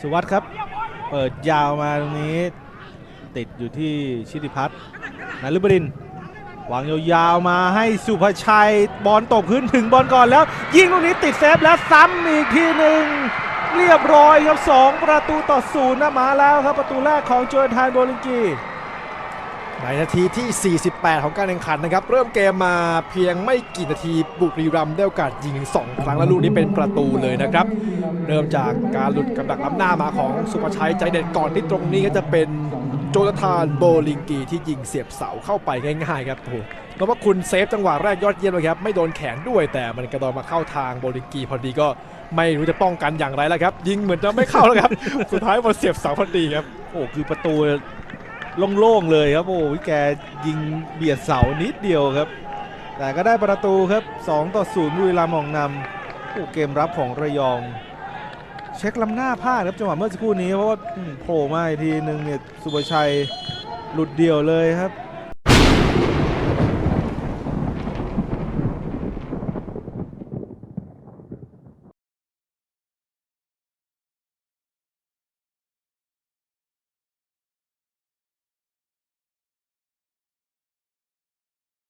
สุวัสด์ครับ เปิดยาวมาตรงนี้ ติดอยู่ที่ชิติพัฒน์นฤบดินวางยาวๆมาให้สุภชัยบอลตกพื้นถึงบอลก่อนแล้ว ยิงตรงนี้ติดเซฟแล้วซ้ำอีกทีหนึ่งเรียบร้อยครับ 2 ประตูต่อศูนย์นะมาแล้วครับ ประตูแรกของโจนทานโบลิงกี ในนาทีที่ 48 ของการแข่งขันนะครับ เริ่มเกมมาเพียงไม่กี่นาทีบุรีรัมย์ได้โอกาสยิง 2 ครั้งและลูกนี้เป็นประตูเลยนะครับ เริ่มจากการหลุดกับดักล้ำหน้ามาของสุภชัยใจเด็ดก่อนที่ตรงนี้ก็จะเป็นโจนาธานโบลิงกีที่ยิงเสียบเสาเข้าไปง่ายๆครับโอ้โหแล้วว่าคุณเซฟจังหวะแรกยอดเยี่ยมเลยครับไม่โดนแขนด้วยแต่มันกระโดดมาเข้าทางโบลิงกีพอดีก็ไม่รู้จะป้องกันอย่างไรแล้วครับ ยิงเหมือนจะไม่เข้าแล้วครับ สุดท้ายมาเสียบเสาพอดีครับโอ้คือประตู โล่งๆเลยครับโอ้ยแกยิงเบียดเสานิดเดียวครับ แต่ก็ได้ประตูครับ 2 ต่อ0บุรีรัมย์อองนำผู้เกมรับของระยอง เช็คลำหน้าพลาดครับจังหวะเมื่อสักครู่นี้เพราะว่าโผล่มาอีกทีหนึ่งเนี่ยสุบชัยหลุดเดี่ยวเลยครับ